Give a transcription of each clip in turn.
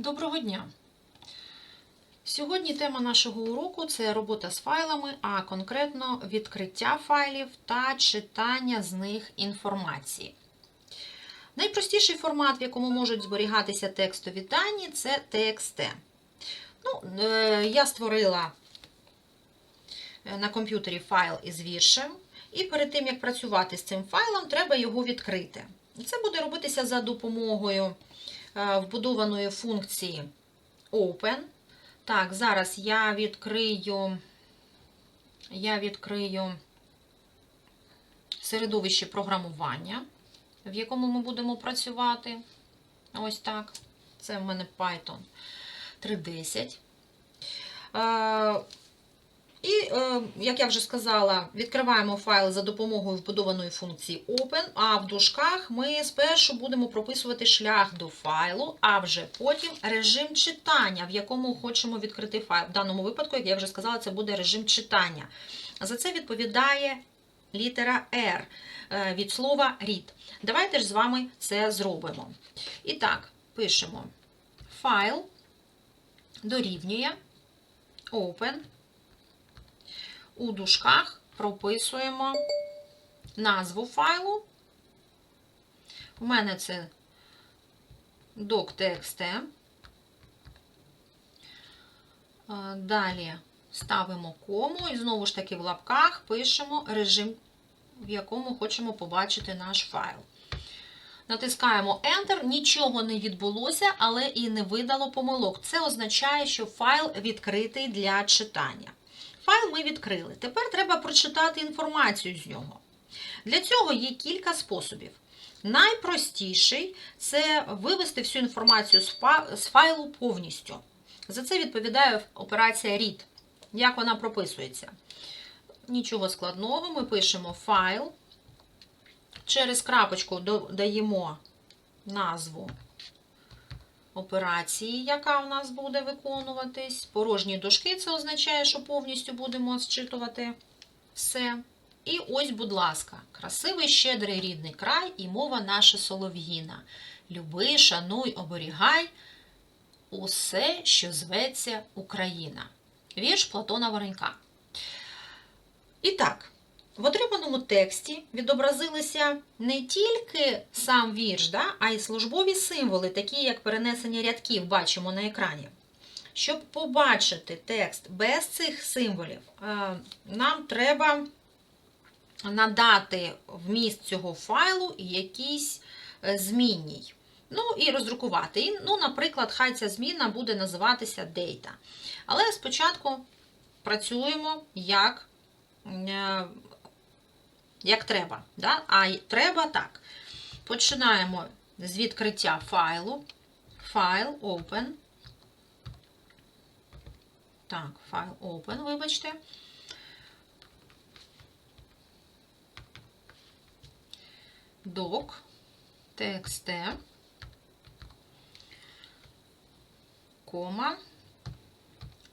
Доброго дня! Сьогодні тема нашого уроку це робота з файлами, а конкретно відкриття файлів та читання з них інформації. Найпростіший формат, в якому можуть зберігатися текстові дані, це TXT. Ну, е, я створила е, на комп'ютері файл із віршем, і перед тим, як працювати з цим файлом, треба його відкрити. Це буде робитися за допомогою вбудованої функції Open. Так, зараз я відкрию, я відкрию середовище програмування, в якому ми будемо працювати. Ось так. Це в мене Python 3.10. І, е, як я вже сказала, відкриваємо файл за допомогою вбудованої функції Open, а в дужках ми спершу будемо прописувати шлях до файлу, а вже потім режим читання, в якому хочемо відкрити файл. В даному випадку, як я вже сказала, це буде режим читання. За це відповідає літера R е, від слова read. Давайте ж з вами це зробимо. І так, пишемо файл дорівнює open. У дужках прописуємо назву файлу. У мене це doc.txt. Е, Далі ставимо кому і знову ж таки в лапках пишемо режим, в якому хочемо побачити наш файл. Натискаємо Enter, нічого не відбулося, але і не видало помилок. Це означає, що файл відкритий для читання. Файл ми відкрили. Тепер треба прочитати інформацію з нього. Для цього є кілька способів. Найпростіший це вивести всю інформацію з файлу повністю. За це відповідає операція read. Як вона прописується? Нічого складного, ми пишемо файл. Через крапочку додаємо назву операції, яка у нас буде виконуватись. Порожні дужки це означає, що повністю будемо зчитувати все. І ось, будь ласка, красивий щедрий рідний край і мова наша солов'їна. Люби, шануй, оберігай усе, що зветься Україна. Вірш Платона Воронька. І так, в отриманому тексті відобразилися не тільки сам вірш, да, а й службові символи, такі як перенесення рядків, бачимо на екрані. Щоб побачити текст без цих символів, е, нам треба надати вміст цього файлу якийсь е, змінній. Ну і роздрукувати. І, Ну, наприклад, хай ця зміна буде називатися data. Але спочатку працюємо як е, як треба. Да? А треба так. Починаємо з відкриття файлу. Файл open. Так, файл open, вибачте. Doc, txt, кома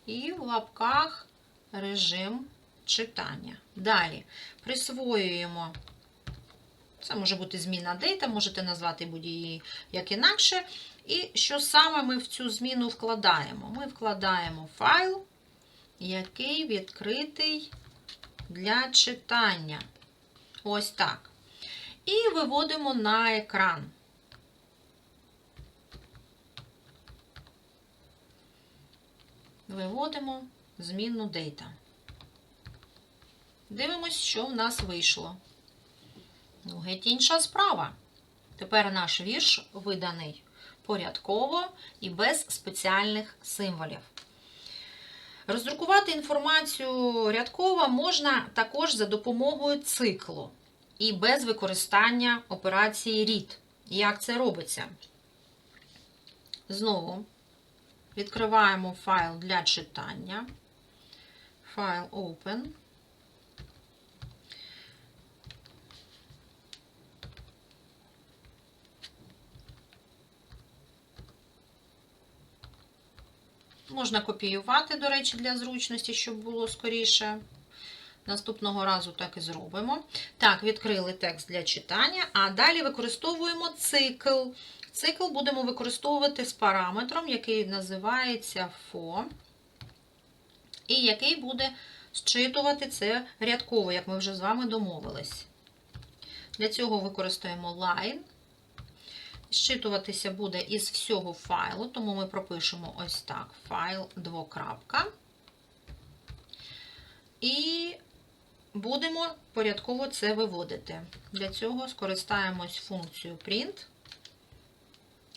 і в лапках режим читання. Далі присвоюємо, це може бути зміна дейта, можете назвати будь-її як інакше. І що саме ми в цю зміну вкладаємо? Ми вкладаємо файл, який відкритий для читання. Ось так. І виводимо на екран. Виводимо змінну дейта. Дивимось, що в нас вийшло. Ну, геть інша справа. Тепер наш вірш виданий порядково і без спеціальних символів. Роздрукувати інформацію рядково можна також за допомогою циклу і без використання операції read. Як це робиться? Знову відкриваємо файл для читання. Файл Open. Можна копіювати, до речі, для зручності, щоб було скоріше Наступного разу так і зробимо. Так, відкрили текст для читання, а далі використовуємо цикл. Цикл будемо використовувати з параметром, який називається FO, і який буде зчитувати це рядково, як ми вже з вами домовились. Для цього використаємо line. Зчитуватися буде із всього файлу, тому ми пропишемо ось так: файл двокрапка. І будемо порядково це виводити. Для цього скористаємось функцією print.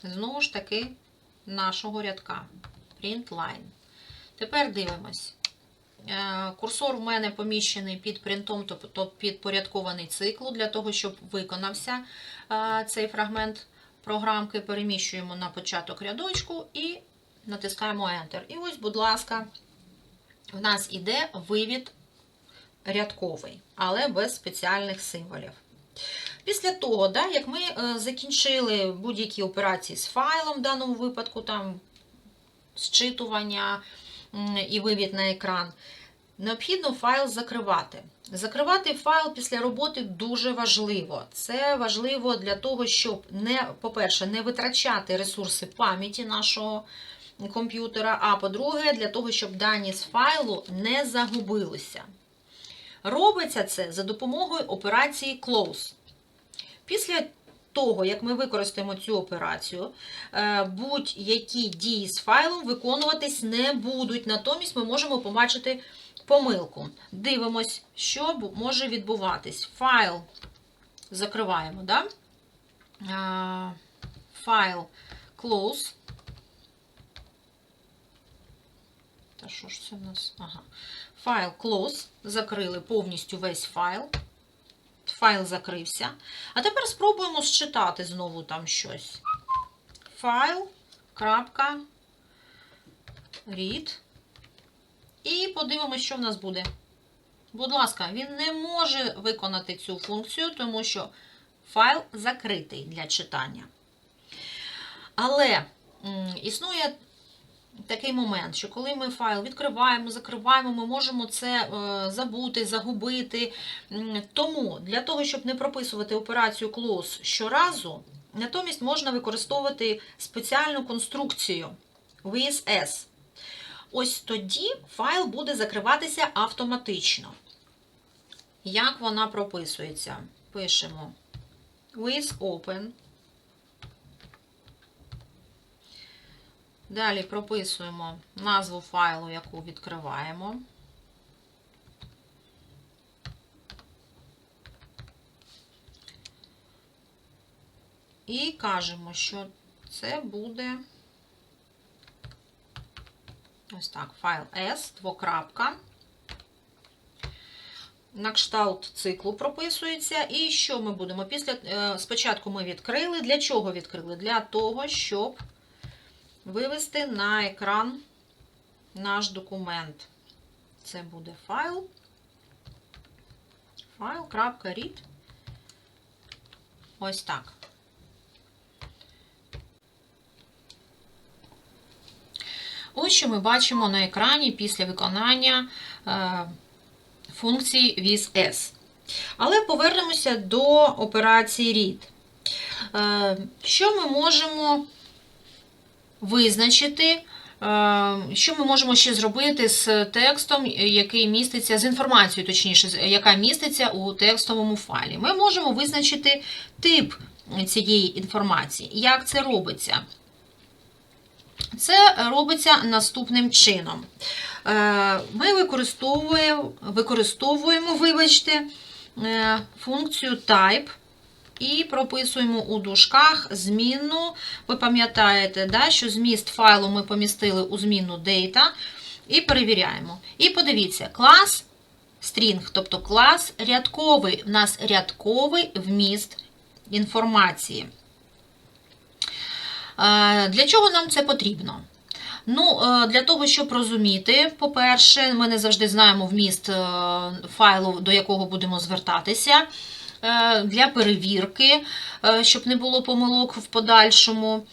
Знову ж таки, нашого рядка. Print line. Тепер дивимось. Е, Курсор в мене поміщений під принтом, тобто підпорядкований циклу, для того, щоб виконався е, цей фрагмент програмки. Переміщуємо на початок рядочку і натискаємо Enter. І ось, будь ласка, в нас іде вивід рядковий, але без спеціальних символів. Після того, да, як ми е, закінчили будь-які операції з файлом, в даному випадку там зчитування і вивід на екран, необхідно файл закривати. Закривати файл після роботи дуже важливо. Це важливо для того, щоб, не, по-перше, не витрачати ресурси пам'яті нашого комп'ютера, а по-друге, для того, щоб дані з файлу не загубилися. Робиться це за допомогою операції Close. Після того, як ми використаємо цю операцію, е, будь-які дії з файлом виконуватись не будуть. Натомість ми можемо побачити помилку. Дивимось, що може відбуватись. Файл закриваємо, да? Файл close. Та що ж це в нас? Ага. Файл close. Закрили повністю весь файл. Файл закрився. А тепер спробуємо считати знову там щось. Файл. І подивимося, що в нас буде. Будь ласка, він не може виконати цю функцію, тому що файл закритий для читання. Але існує такий момент, що коли ми файл відкриваємо, закриваємо, ми можемо це е, забути, загубити. Тому для того, щоб не прописувати операцію close щоразу, натомість можна використовувати спеціальну конструкцію VSS. Ось тоді файл буде закриватися автоматично. Як вона прописується? Пишемо with open. Далі прописуємо назву файлу, яку відкриваємо. І кажемо, що це буде ось так, файл S, двокрапка. На кшталт циклу прописується. І що ми будемо? Після, е, Спочатку ми відкрили. Для чого відкрили? Для того, щоб вивести на екран наш документ. Це буде файл. Файл.read. Ось так. Ось що ми бачимо на екрані після виконання е, функції WIS-S. Але повернемося до операції read. Е, Що ми можемо визначити, е, що ми можемо ще зробити з текстом, який міститься, з інформацією, точніше, яка міститься у текстовому файлі. Ми можемо визначити тип цієї інформації. Як це робиться? Це робиться наступним чином. Е, Ми використовуємо, використовуємо вибачте, е, функцію type і прописуємо у дужках змінну. Ви пам'ятаєте, да, що зміст файлу ми помістили у змінну data і перевіряємо. І подивіться, клас string, тобто клас рядковий. У нас рядковий вміст інформації. Е, Для чого нам це потрібно? Ну, е, Для того, щоб розуміти, по-перше, ми не завжди знаємо вміст е, файлу, до якого будемо звертатися. Для перевірки, щоб не було помилок в подальшому.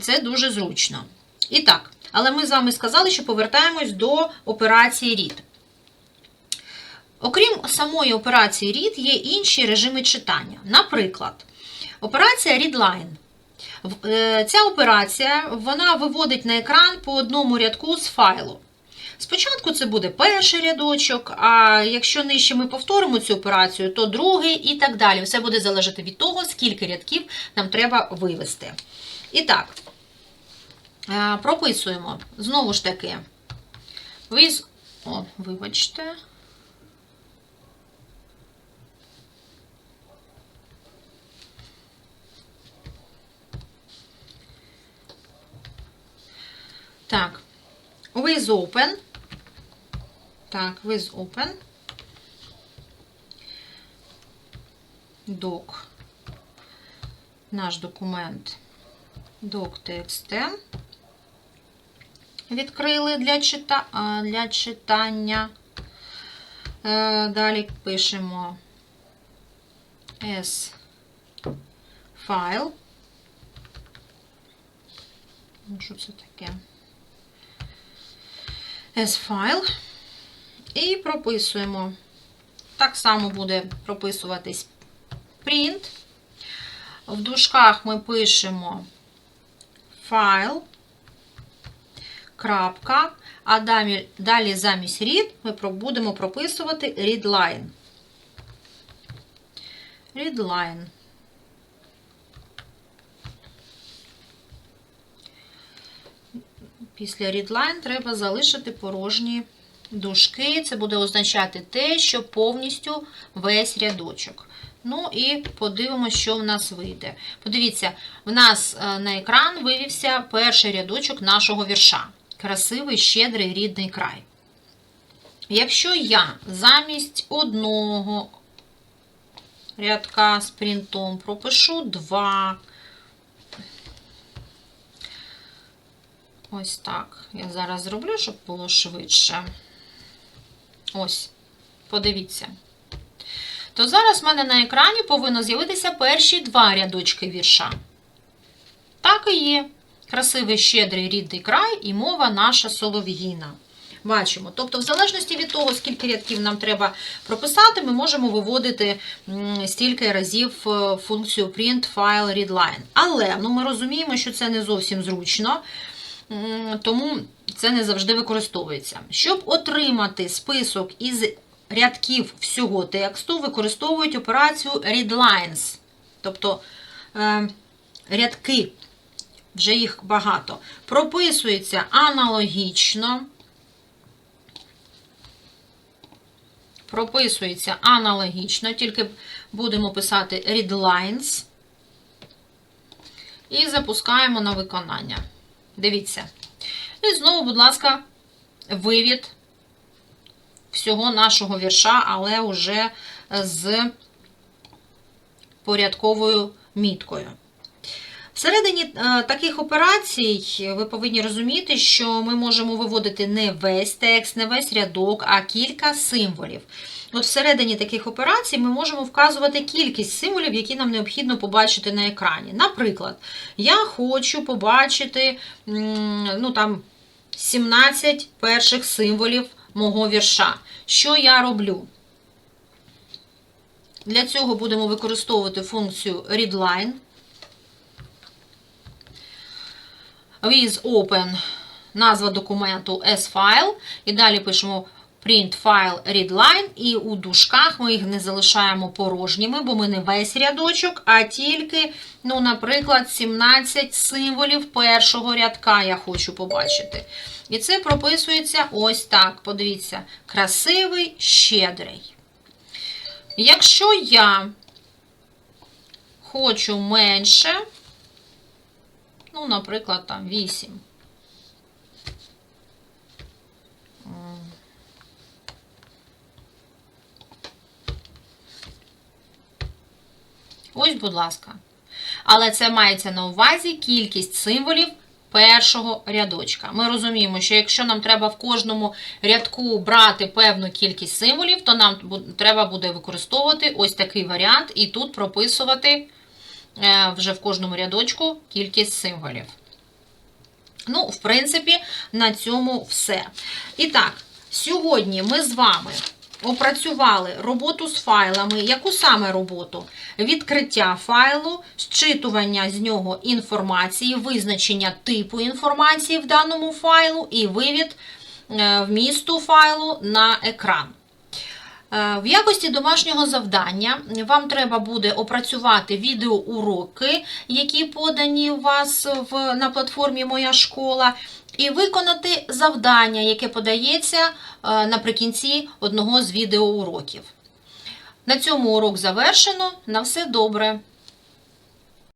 Це дуже зручно. І так, але ми з вами сказали, що повертаємось до операції read. Окрім самої операції read, є інші режими читання. Наприклад, операція readline. Е, Ця операція вона виводить на екран по одному рядку з файлу. Спочатку це буде перший рядочок, а якщо нижче ми повторимо цю операцію, то другий і так далі. Все буде залежати від того, скільки рядків нам треба вивести. І так, е, прописуємо знову ж таки. With... О, вибачте. Так, with open. Так, with open. Doc. Наш документ doc.txt. Відкрили для, чита... для читання. Е, Далі пишемо S файл. Що це таке? S-файл. І прописуємо. Так само буде прописуватись print. В дужках ми пишемо файл, крапка, а далі, далі замість read ми будемо прописувати readline. Readline. Після readline треба залишити порожні дужки. Це буде означати те, що повністю весь рядочок. Ну і подивимося, що в нас вийде. Подивіться, в нас е, на екран вивівся перший рядочок нашого вірша. Красивий, щедрий рідний край. Якщо я замість одного рядка з принтом пропишу два. Ось так. Я зараз зроблю, щоб було швидше. Ось, подивіться. То зараз в мене на екрані повинно з'явитися перші два рядочки вірша. Так і є. Красивий, щедрий рідний край і мова наша солов'їна. Бачимо. Тобто, в залежності від того, скільки рядків нам треба прописати, ми можемо виводити стільки разів е, функцію print, file, readline. Але ну, ми розуміємо, що це не зовсім зручно. Тому це не завжди використовується. Щоб отримати список із рядків всього тексту, використовують операцію readlines. Тобто е, рядки, вже їх багато. Прописується аналогічно. Прописується аналогічно, тільки будемо писати readlines. І запускаємо на виконання. Дивіться. І знову, будь ласка, вивід всього нашого вірша, але вже з порядковою міткою. Всередині е, таких операцій ви повинні розуміти, що ми можемо виводити не весь текст, не весь рядок, а кілька символів. От всередині таких операцій ми можемо вказувати кількість символів, які нам необхідно побачити на екрані. Наприклад, я хочу побачити ну, там, 17 перших символів мого вірша. Що я роблю? Для цього будемо використовувати функцію readline. With open назва документу S-file. І далі пишемо print file readline. І у дужках ми їх не залишаємо порожніми, бо ми не весь рядочок, а тільки, ну, наприклад, 17 символів першого рядка я хочу побачити. І це прописується ось так. Подивіться, красивий, щедрий. Якщо я хочу менше, ну, наприклад, там 8. Ось, будь ласка. Але це мається на увазі кількість символів першого рядочка. Ми розуміємо, що якщо нам треба в кожному рядку брати певну кількість символів, то нам треба буде використовувати ось такий варіант і тут прописувати вже в кожному рядочку кількість символів. Ну, в принципі, на цьому все. І так, сьогодні ми з вами опрацювали роботу з файлами. Яку саме роботу? Відкриття файлу, зчитування з нього інформації, визначення типу інформації в даному файлу і вивід е, вмісту файлу на екран. Е, В якості домашнього завдання вам треба буде опрацювати відеоуроки, які подані у вас в, на платформі Моя школа, і виконати завдання, яке подається е, наприкінці одного з відеоуроків. На цьому урок завершено. На все добре!